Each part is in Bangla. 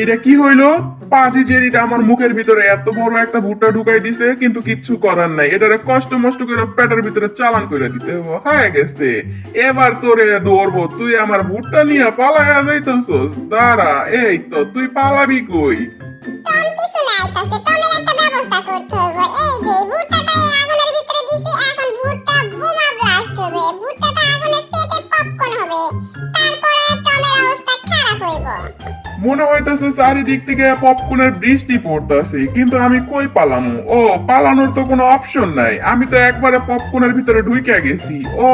এটা কি হইল? পাঁচি জেরিটা আমার মুখের ভিতরে এত বড় একটা ভুট্টা ঢুকাই দিছে, কিন্তু কিচ্ছু করার নাই। এটারে কষ্ট মষ্ট করে পেটের ভিতরে চালান করে দিতে হয়ে গেছে। এবার তোরে দৌড়বো তুই আমার ভুট্টা নিয়ে পালাইয়া যাইতেছস। দাঁড়া, এই তো, তুই পালাবি কই? মনে হইতাছে চারিদিক থেকে পপকর্নের বৃষ্টি পড়তাছে, কিন্তু আমি কই পালামু? ও, পালানোর তো কোনো অপশন নাই। আমি তো একবারে পপকর্নের ভিতরে ঢুকে গেছি। ও,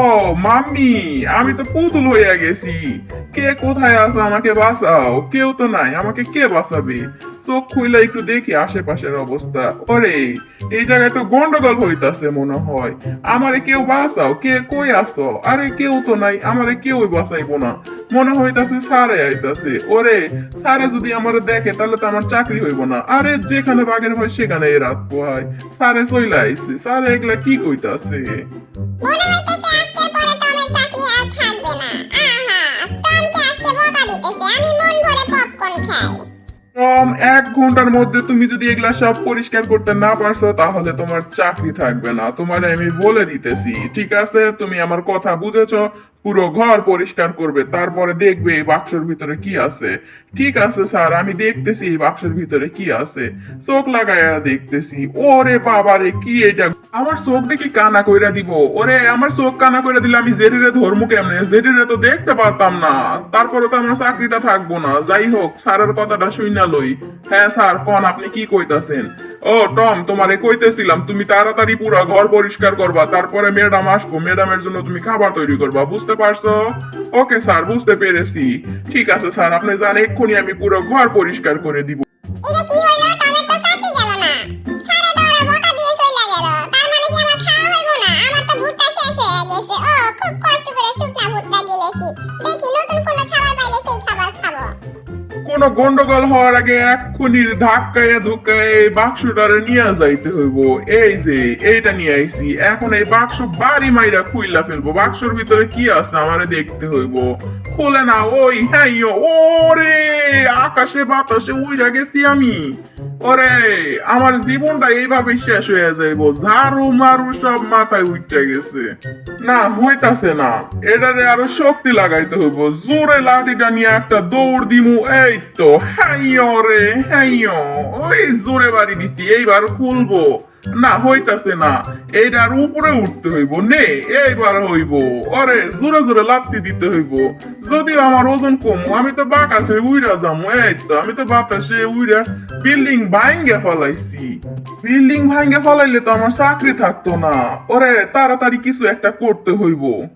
মাম্মি, আমি তো পুতুল হইয়া গেছি। কে কোথায় আছে আমাকে বাঁচাও? কেউ তো নাই, আমাকে কে বাঁচাবে? চোখ খুইলা একটু দেখি আশেপাশের অবস্থা। ওরে, এই জায়গায় তো গন্ডগোল হইতাছে মনে হয়। আমারে কেউ বাঁচাও? কে কই আসো আরে কেউ তো নাই, আমারে কেউই বাঁচাইবো না। মনে হইতাছে সারে আইতাছে। ওরে সারে যদি আমার দেখে তাহলে তো আমার চাকরি হইব না। আরে যেখানে বাঘের ভয় সেখানে এই রাত পোহায়। সারে চইলা আইছে। সারে এগুলা কি কইতাছে? মনে হইতেছে আজকের পরে টমের চাকরি আর থাকবে না। আহা টমকে আজকে বকা দিতেছে। আমি মন ভরে পপকর্ন খাই। টম এক ঘণ্টার মধ্যে তুমি যদি এগুলা সব পরিষ্কার করতে না পারছ তাহলে তোমার চাকরি থাকবে না। তোমার আমি বলে দিতেছি ঠিক আছে? তুমি আমার কথা বুঝেছ? পুরো ঘর পরিষ্কার করবে, তারপরে দেখবে এই বাক্সের ভিতরে কি আছে। ঠিক আছে স্যার, আমি দেখতেছি এই বাক্সের ভিতরে কি আছে। চোখ লাগাইয়া দেখতেছি, ওরে বাবারে, কি এটা? আমার চোখ দেখি কানা কইরা দিব। ওরে, আমার চোখ কানা কইরা দিলে আমি জেরিরে ধর্ম কেমনে? জেরিরে তো দেখতে পারতাম না। তারপরে তো আমার চাকরিটা থাকব না। যাই হোক, স্যারের কথাটা শুইনা লই। হ্যাঁ স্যার, কোন, আপনি কি কইতাছেন? ও, টম, তোমারে কইতেছিলাম, তুমি তাড়াতাড়ি পুরো ঘর পরিষ্কার করবা, তারপরে ম্যাডাম আসব। ম্যাডামের জন্য তুমি খাবার তৈরি করবা, বুঝতে পারছ? ওকে স্যার, বুঝতে পেরেছি। ঠিক আছে স্যার, আপনি জান এক্ষুনি আমি পুরো ঘর পরিষ্কার করে দিব। মানে দেখি কোনো গন্ডগোল হওয়ার আগে এক্ষুনি ধাক্কায় ধুক্কায় বাক্সটারে নিয়ে যাইতে হইব। এই যে, এইটা নিয়ে আইছি। এখন এই বাক্স বাড়ি মাইরা খুইলা ফেলব। বাক্সর ভিতরে কি আছে আমারে দেখতে হইব। খুলে না ওই হ্যাঁ ও ওরে, আকাশে বাতাসে উইরা গেছি আমি। ওরে, আমার জীবনটা এইভাবে শেষ হয়ে যাইব। ঝাড়ু মারু সব মাথায় উঠে গেছে। না, হইতাছে না। এটারে আরও শক্তি লাগাইতে হইব। জোরে লাঠিটা নিয়ে একটা দৌড় দিমু। এই তো হ্যাঁ রে হ্যাঁ ওই জোরে বাড়ি দিছি, এইবার খুলবো। না, হইতাছে না। এইটার উপরে উঠতে হইব। নে, এইবার হইব। অরে জোরে জোরে লাপতি দিতে হইব। যদিও আমার ওজন কম, আমি তো বাতাসে উইরা যামু। এই তো, আমি তো বাতাসে উইরা বিল্ডিং ভাঙ্গে ফলাইছি। বিল্ডিং ভাঙ্গে ফলাইলে তো আমার চাকরি থাকতো না। ওরে, তাড়াতাড়ি কিছু একটা করতে হইব।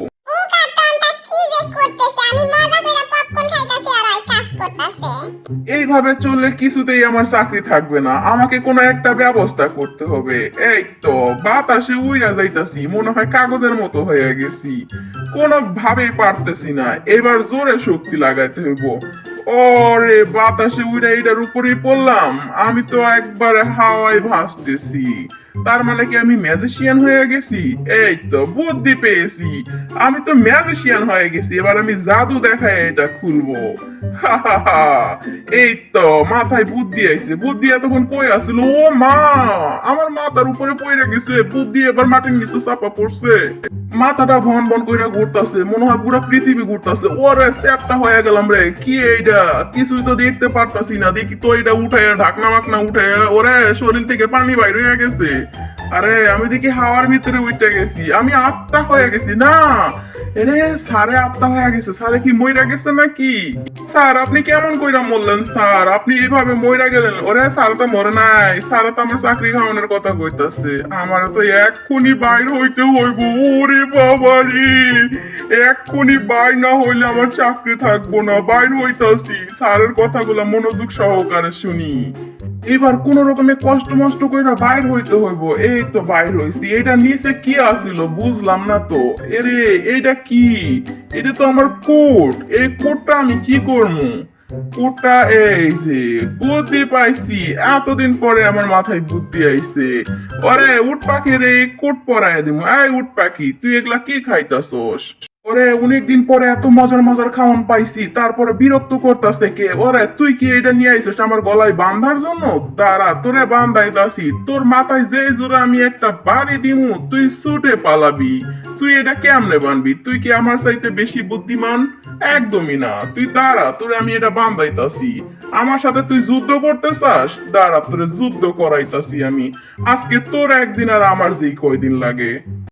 এইভাবে চললে কিছুতেই আমার চাকরি থাকবে না। আমাকে কোনো একটা ব্যবস্থা করতে হবে। এই তো, বাতাসে উইরা যাইতাছি, মনে হয় কাগজের মতো হয়ে গেছি। কোনো ভাবেই পারতেছি না, এবার জোরে শক্তি লাগাইতে হইব। ওরে, বাতাসে উইরা এটার উপরেই পড়লাম। আমি তো একবারে হাওয়ায় ভাসতেছি। তার মানে কি আমি ম্যাজিশিয়ান হয়ে গেছি? এই তো বুদ্ধি পেয়েছি। আমি তো ম্যাজিশিয়ান হয়ে গেছি, এবার আমি জাদু দেখায় এটা খুলবো। এই তো মাথায় বুদ্ধি আইছে। বুদ্ধি এতক্ষণ কই আসছিল ও মা, আমার মাথার উপরে পড়ে গেছে। বুদ্ধি এবার মাটির নিচে চাপা পড়ছে। মাথাটা ভন ভন কইরা ঘুরতাছে, মনে হয় পুরো পৃথিবী ঘুরতাছে। ওরে স্টেপটা হয়ে গেলাম রে। কি এইটা কিছুই তো দেখতে পারতাছি না। দেখি তো এটা উঠায় ঢাকনা মাকনা উঠায়, ওরে, শরীর থেকে পানি বাইর হয়ে গেছে। আরে, আমি দেখি হাওয়ার ভিতরে উঠে গেছি। আমি আত্মা হয়ে গেছি, না। এরে সারে আত্মা হয়ে গেছে। সারে কি মইরা গেছে নাকি? স্যার, আপনি কেমন কইরা মরলেন, স্যার? আপনি এইভাবে মইরা গেলেন। ওরে, স্যার তো মরে নাই। স্যার তো আমার চাকরি খাওয়ানোর কথা কইতাছে। আমার তো এক্ষুনি বাইর হইতে হইব। ওরে এক্ষুনি বাইর না হইলে আমার চাকরি থাকব না। বাইর হইতাছি। স্যারের কথাগুলো মনোযোগ সহকারে শুনি। এবার কোন রকমে কষ্ট মষ্ট কইরা বাইর হইতে হইব। এই তো বাইর হইছি। এটা নিচে কি আসিল বুঝলাম না তো। এরে, এইটা কি? এটা তো আমার কোট। এই কোটটা আমি কি করব কোটটা এই যে বুদ্ধি পাইছি। এতদিন পরে আমার মাথায় বুদ্ধি আইছে। ওরে উট পাখি রে কোট পরায় দিব এই উট পাখি তুই এগুলা কি খাইতাছস? ওরে, অনেকদিন পরে এত মজার মজার খাওয়ান পাইছি, তারপরে বিরক্ত করতাছে কে? ওরে, তুই কি এটা নিয়ে আইছিস আমার গলায় বান্ধার জন্য? দাঁড়া, তোরে বান্ধাই দাসি, তোর মাথায় যে জোরে আমি একটা বাড়ি দিমু, তুই ছুটে পালাবি। তুই এটা কেমনে বানবি? তুই কি আমার চাইতে বেশি বুদ্ধিমান? একদমই না। তুই দাঁড়া, তোরে আমি এটা বান্ধাইতাছি। আমার সাথে তুই যুদ্ধ করতে চাস দাঁড়া, তোরে যুদ্ধ করাইতাছি আমি। আজকে তোর একদিন আর আমার যেই কয়দিন লাগে।